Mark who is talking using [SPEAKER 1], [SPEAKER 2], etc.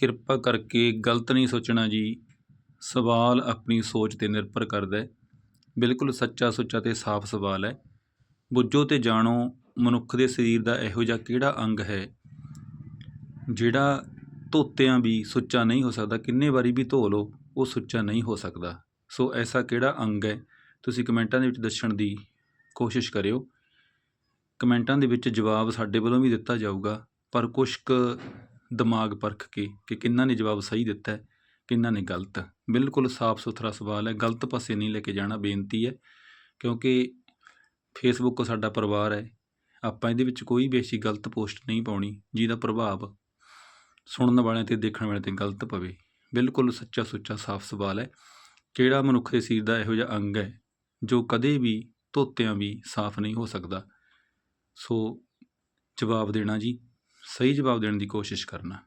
[SPEAKER 1] ਕਿਰਪਾ ਕਰਕੇ ਗਲਤ ਨਹੀਂ ਸੋਚਣਾ ਜੀ। ਸਵਾਲ ਆਪਣੀ ਸੋਚ 'ਤੇ ਨਿਰਭਰ ਕਰਦਾ ਹੈ। ਬਿਲਕੁਲ ਸੱਚਾ ਸੁੱਚਾ ਅਤੇ ਸਾਫ਼ ਸਵਾਲ ਹੈ। ਬੁੱਝੋ ਅਤੇ ਜਾਣੋ, ਮਨੁੱਖ ਦੇ ਸਰੀਰ ਦਾ ਇਹੋ ਜਿਹਾ ਕਿਹੜਾ ਅੰਗ ਹੈ? ਜਿਹੜਾ ਧੋਤਿਆਂ ਵੀ ਸੁੱਚਾ ਨਹੀਂ ਹੋ ਸਕਦਾ, ਕਿੰਨੇ ਵਾਰੀ ਵੀ ਧੋ ਲਓ, ਉਹ ਸੁੱਚਾ ਨਹੀਂ ਹੋ ਸਕਦਾ। ਸੋ ਐਸਾ ਕਿਹੜਾ ਅੰਗ ਹੈ? ਤੁਸੀਂ ਕਮੈਂਟਾਂ ਦੇ ਵਿੱਚ ਦੱਸਣ ਦੀ ਕੋਸ਼ਿਸ਼ ਕਰਿਓ। ਕਮੈਂਟਾਂ ਦੇ ਵਿੱਚ ਜਵਾਬ ਸਾਡੇ ਵੱਲੋਂ ਵੀ ਦਿੱਤਾ ਜਾਊਗਾ, ਪਰ ਕੁਛ ਕੁ ਦਿਮਾਗ ਪਰਖ ਕੇ ਕਿ ਕਿੰਨਾ ਨੇ ਜਵਾਬ ਸਹੀ ਦਿੱਤਾ ਹੈ, ਕਿੰਨਾ ਨੇ ਗਲਤ। ਬਿਲਕੁਲ ਸਾਫ਼ ਸੁਥਰਾ ਸਵਾਲ ਹੈ, ਗਲਤ ਪਾਸੇ ਨਹੀਂ ਲੈ ਕੇ ਜਾਣਾ ਬੇਨਤੀ ਹੈ, ਕਿਉਂਕਿ ਫੇਸਬੁੱਕ ਸਾਡਾ ਪਰਿਵਾਰ ਹੈ। ਆਪਾਂ ਇਹਦੇ ਵਿੱਚ ਕੋਈ ਵੀ ਐਸੀ ਗਲਤ ਪੋਸਟ ਨਹੀਂ ਪਾਉਣੀ ਜਿਹਦਾ ਪ੍ਰਭਾਵ ਸੁਣਨ ਵਾਲਿਆਂ ਤੇ ਦੇਖਣ ਵਾਲਿਆਂ ਤੇ ਗਲਤ ਪਵੇ। ਬਿਲਕੁਲ ਸੱਚਾ ਸੁੱਚਾ ਸਾਫ਼ ਸਵਾਲ ਹੈ। ਕਿਹੜਾ ਮਨੁੱਖ ਦੇ ਸਰੀਰ ਦਾ ਇਹੋ ਜਿਹਾ ਅੰਗ ਹੈ, ਜੋ ਕਦੇ ਵੀ ਧੋਤਿਆਂ ਵੀ ਸਾਫ਼ ਨਹੀਂ ਹੋ ਸਕਦਾ? ਸੋ ਜਵਾਬ ਦੇਣਾ ਜੀ ਸਹੀ ਜਵਾਬ ਦੇਣ ਦੀ ਕੋਸ਼ਿਸ਼ ਕਰਨਾ।